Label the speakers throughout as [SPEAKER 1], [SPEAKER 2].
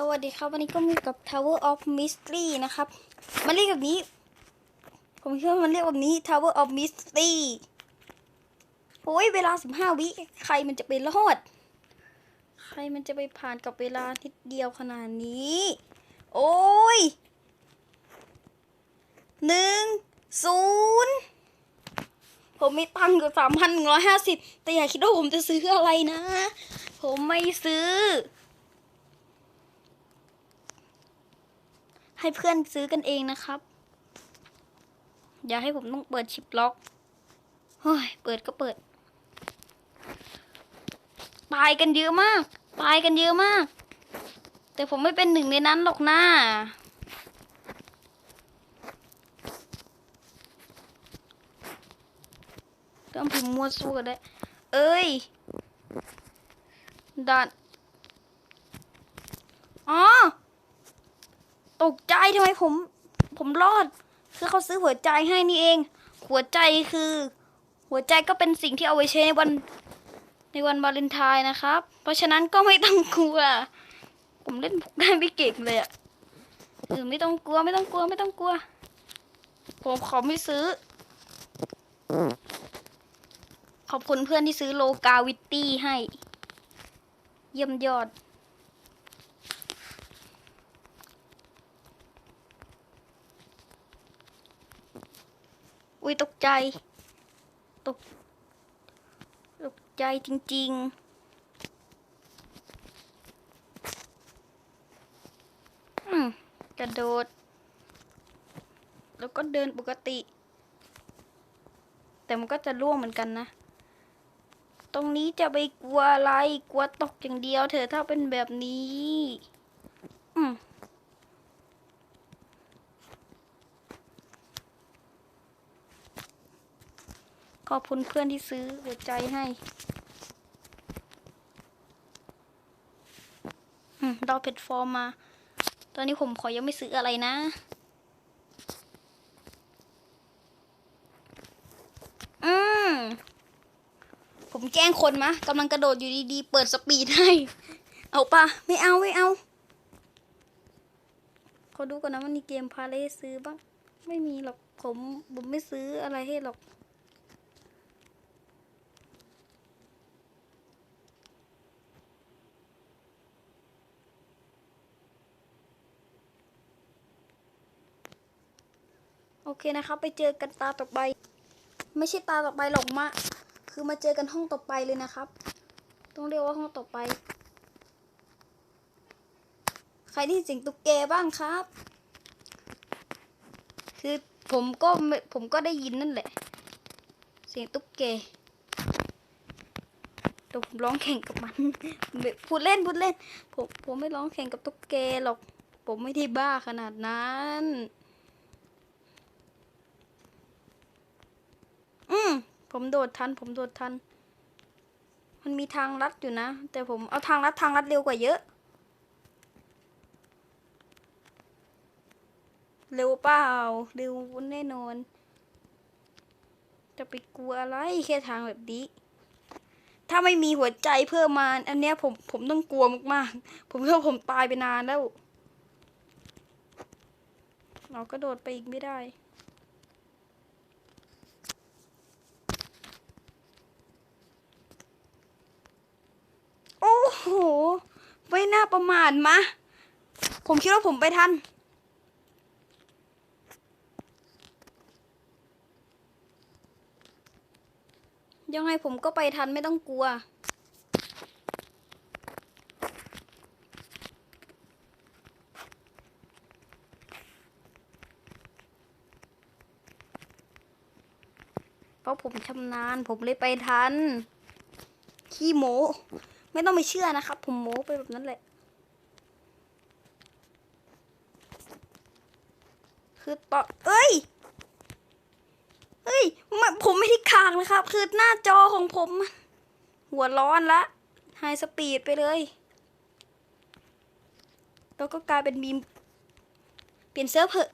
[SPEAKER 1] สวัสดีครับวันนี้ก็มีกับ Tower of Mystery นะครับ มันเรียกแบบนี้ ผมคิดว่ามันเรียกแบบนี้ Tower of Mystery โอ้ยเวลา15วิใครมันจะไปรอด ใครมันจะไปผ่านกับเวลานิดเดียวขนาดนี้ โอ้ยหนึ่งศูนย์ผมมีตังค์กับสามพันหนึ่งร้อยห้าสิบแต่อย่าคิดว่าผมจะซื้ออะไรนะ ผมไม่ซื้อ ให้เพื่อนซื้อกันเองนะครับ อย่าให้ผมต้องเปิดชิปล็อกเฮ้ยเปิดก็เปิดตายกันเยอะมากตายกันเยอะมาก แต่ผมไม่เป็นหนึ่งในนั้นหรอกนะต้องพิมพ์มัวสู้กันได้ เอ้ยดันอ๋อ ตกใจทำไมผม ผมรอด คือเขาซื้อหัวใจให้นี่เอง หัวใจคือ หัวใจก็เป็นสิ่งที่เอาไว้ใช้ในวันในวันวาเลนไทน์นะครับ เพราะฉะนั้นก็ไม่ต้องกลัว ผมเล่นบุกได้ไม่เก่งเลยอะเออไม่ต้องกลัวไม่ต้องกลัวไม่ต้องกลัว ผมขอไม่ซื้อ ขอบคุณเพื่อนที่ซื้อโลกาวิตตี้ให้ เยี่ยมยอด อุ้ยตก ใจ ตก ตกใจจริง ๆกระโดด แล้วก็เดินปกติ แต่มันก็จะร่วงเหมือนกันนะ ตรงนี้จะไปกลัวอะไร กลัวตกอย่างเดียวเถอะถ้าเป็นแบบนี้ ขอบคุณเพื่อนที่ซื้อหัวใจให้เราเพชรฟอร์มมา ตอนนี้ผมขอยังไม่ซื้ออะไรนะอืมผมแกล้งคนมะกำลังกระโดดอยู่ดีๆ เปิดสปีดให้ เอาปะไม่เอาไม่เอาขอดูก่อนนะมันมีเกมพาเลซื้อบ้าง ไม่มีหรอกผมผมไม่ซื้ออะไรให้หรอก โอเคนะครับไปเจอกันตาต่อไป ไม่ใช่ตาต่อไปหรอกมะ คือมาเจอกันห้องต่อไปเลยนะครับ ต้องเรียกว่าห้องต่อไป ใครที่เสียงตุ๊กแกบ้างครับ คือผมก็ผมก็ได้ยินนั่นแหละ เสียงตุ๊กแกแต่ผมร้องแข่งกับมัน พูดเล่นพูดเล่น ผมผมไม่ร้องแข่งกับตุ๊กแกหรอก ผมไม่ได้บ้าขนาดนั้น อืมผมโดดทัน ผมโดดทัน มันมีทางลัดอยู่นะ แต่ผมเอาทางลัดทางลัดเร็วกว่าเยอะ เร็วเปล่า เร็วแน่นอน จะไปกลัวอะไรแค่ทางแบบนี้ ถ้าไม่มีหัวใจเพิ่มมา อันเนี้ยผมผมต้องกลัวมากๆ ผมคิดว่าผมตายไปนานแล้ว เราก็โดดไปอีกไม่ได้ โอ้โห ไม่น่า ประมาทมะ ผมคิดว่าผมไปทันยังไงผมก็ไปทันไม่ต้องกลัว เพราะผมชำนาญผมเลยไปทัน ขี้โม ไม่ต้องไปเชื่อนะครับ ผมโม้ไปแบบนั้นแหละ คือต่อเอ้ยเฮ้ยมผมไม่ได้คางนะครับ คือหน้าจอของผม หัวร้อนละไฮสปีดไปเลย แล้วก็กลายเป็นบีม เปลี่ยนเซิร์ฟเหอะ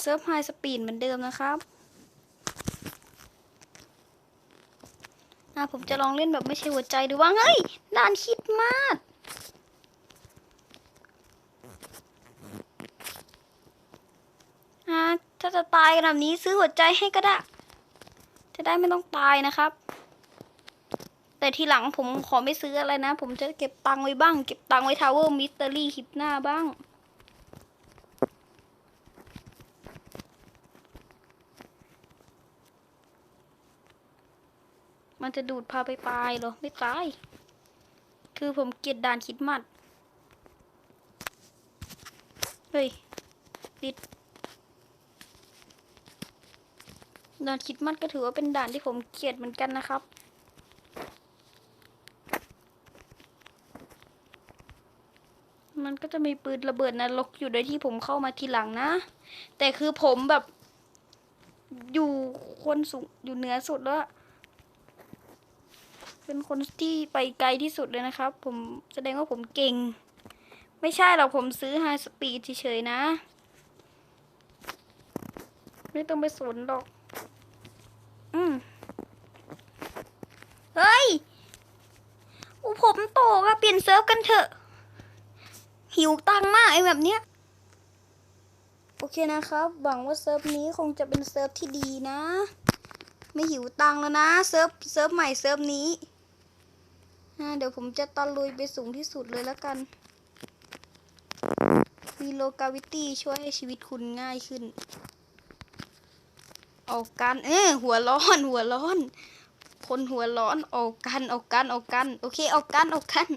[SPEAKER 1] เซิร์ฟไฮสปีดเหมือนเดิมนะครับอะผมจะลองเล่นแบบไม่ใช่หัวใจดูว่าเฮ้ยนานคิดมาก จะตายกันแบบนี้ซื้อหัวใจให้ก็ได้ จะได้ไม่ต้องตายนะครับ แต่ทีหลังผมขอไม่ซื้ออะไรนะ ผมจะเก็บตังไว้บ้าง เก็บตังไว้ทาวเวอร์มิสเตอรี่คลิปหน้าบ้างมันจะดูดพาไปตายเหรอ ไม่ตาย คือผมเกลียดด่านคิดมัด เฮ้ย ติด ด่านคิดมัดก็ถือว่าเป็นด่านที่ผมเกลียดเหมือนกันนะครับ มันก็จะมีปืนระเบิดนรกอยู่โดยที่ผมเข้ามาทีหลังนะ แต่คือผมแบบ อยู่คนสูงอยู่เหนือสุดแล้วเป็นคนที่ไปไกลที่สุดเลยนะครับ ผมแสดงว่าผมเก่ง ไม่ใช่หรอกผมซื้อไฮสปีดเฉยๆนะ ไม่ต้องไปสนหรอก เฮ้ยอูผมโตอะเปลี่ยนเซิร์ฟกันเถอะ หิวตังมากไอ้แบบเนี้ย โอเคนะครับ หวังว่าเซิร์ฟนี้คงจะเป็นเซิร์ฟที่ดีนะ ไม่หิวตังแล้วนะ เซิร์ฟเซิร์ฟใหม่เซิร์ฟนี้เดี๋ยวผมจะตะลุยไปสูงที่สุดเลยแล้วกัน มีโลกาวิตี้ช่วยให้ชีวิตคุณง่ายขึ้น ออกกัน เออหัวร้อนหัวร้อน คนหัวร้อนออกกันออกกันออกกัน โอเคออกกันออกกัน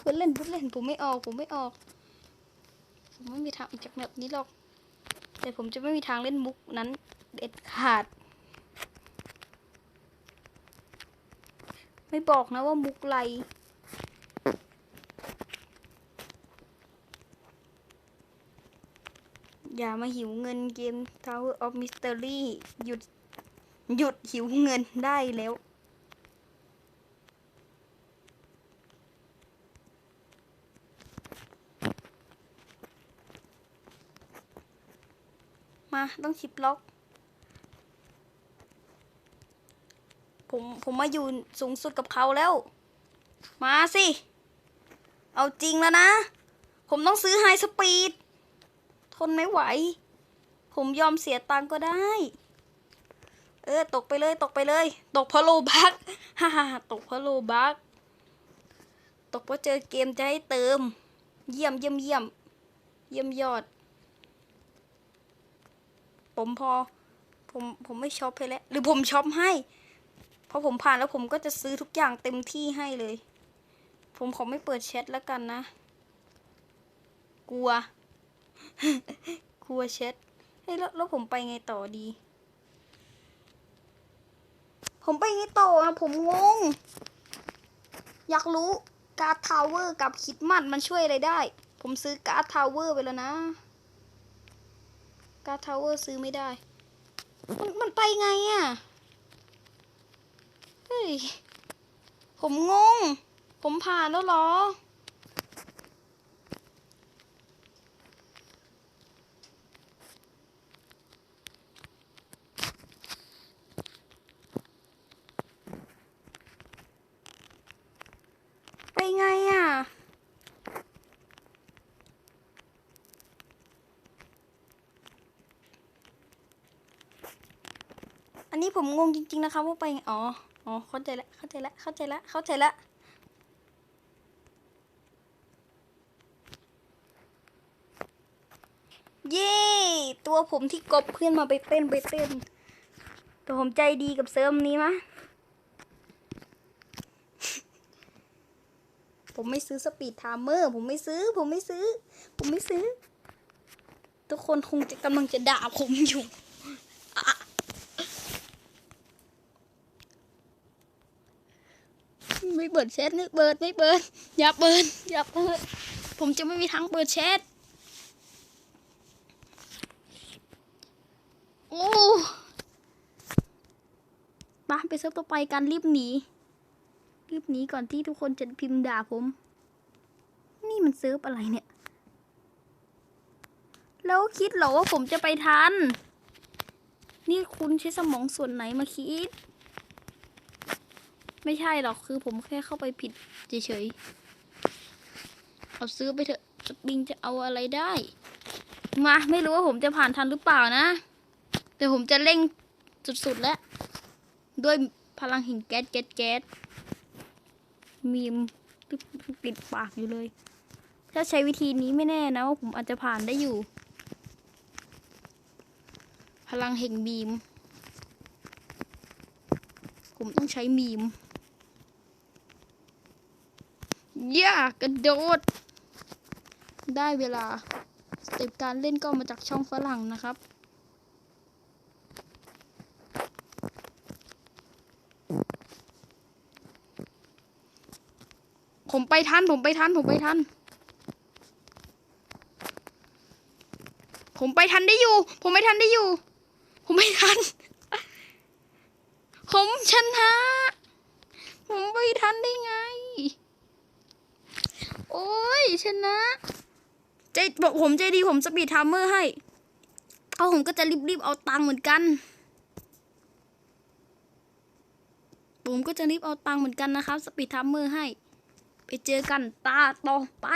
[SPEAKER 1] พูดเล่นพูดเล่นผมไม่ออกผมไม่ออก ผมไม่มีทางออกจากแบบนี้หรอก แต่ผมจะไม่มีทางเล่นมุกนั้น เด็ดขาด ไม่บอกนะว่ามุกไร อย่ามาหิวเงินเกม Tower of Mystery หยุด หยุดหิวเงินได้แล้ว มาต้องชิปล็อก ผมผมมาอยู่สูงสุดกับเขาแล้ว มาสิ เอาจริงแล้วนะ ผมต้องซื้อไฮสปีด ทนไม่ไหว ผมยอมเสียตังก็ได้ เออ ตกไปเลย ตกไปเลย ตกเพราะโลบักฮ่าฮ่าตกเพราะโลบักตกเพราะเจอเกมจะให้เติม เยี่ยมเยี่ยมเยี่ยมเยี่ยมยอด ผมพอ ผมผมไม่ช็อปให้แล้วหรือผมช็อปให้พอผมผ่านแล้วผมก็จะซื้อทุกอย่างเต็มที่ให้เลย ผมขอไม่เปิดแชทแล้วกันนะ กลัว กลัวแชทเฮ้ยแล้วแล้วผมไปไงต่อดี ผมไปไงต่ออะผมงง อยากรู้การ์ดทาวเวอร์กับคิดมัดมันช่วยอะไรได้ ผมซื้อการ์ดทาวเวอร์ไปแล้วนะ การ์ดทาวเวอร์ซื้อไม่ได้ มันมันไปไงอะ่ะ เฮ้ย ผมงง ผมผ่านแล้วหรอ ไปไงอะ อันนี้ผมงงจริง ๆ นะคะว่าไปอ๋ออ๋อเข้าใจละเข้าใจละเข้าใจละเข้าใจละเย้ตัวผมที่กบเพื่อนมาไปเต้นไปเต้นแต่ผมใจดีกับเซิร์ฟนี้มะผมไม่ซื้อสปีดไทม์เมอร์ ผมไม่ซื้อ ผมไม่ซื้อ ผมไม่ซื้อ ทุกคนคงจะกำลังจะด่าผมอยู่อะ ไม่เปิดแชทไม่เปิดไม่เปิด อย่าเปิด อย่าเปิด ผมจะไม่มีทางเปิดแชทโอ้มาไปเซิร์ฟต่อไปกันรีบหนีรีบหนีก่อนที่ทุกคนจะพิมพ์ด่าผม นี่มันเซิร์ฟอะไรเนี่ย แล้วคิดเหรอว่าผมจะไปทัน นี่คุณใช้สมองส่วนไหนมาคิด ไม่ใช่หรอกคือผมแค่เข้าไปผิดเฉยๆเอาซื้อไปเถอะสปริงจะเอาอะไรได้ มาไม่รู้ว่าผมจะผ่านทันหรือเปล่านะ แต่ผมจะเร่งสุดๆแล้ว ด้วยพลังห่งแก๊สแก๊สแก๊สมีมปิดปากอยู่เลย ถ้าใช้วิธีนี้ไม่แน่นะว่าผมอาจจะผ่านได้อยู่ พลังแห่งบีม ผมต้องใช้มีม ย่ากระโดด ได้เวลา สเต็ปการเล่นก็มาจากช่องฝรั่งนะครับ ผมไปทัน ผมไปทัน ผมไปทัน ผมไปทันได้อยู่ ผมไม่ทันได้อยู่ ผมไม่ทัน ผมชนะ ผมไปทันได้ไง โอ้ยชนะใจบอกผมใจดีผมสปีดทัมเมอร์ให้เอาผมก็จะรีบๆเอาตังค์เหมือนกัน ผมก็จะรีบเอาตังค์เหมือนกันนะครับ สปีดทัมเมอร์ให้ ไปเจอกันตาต่อไป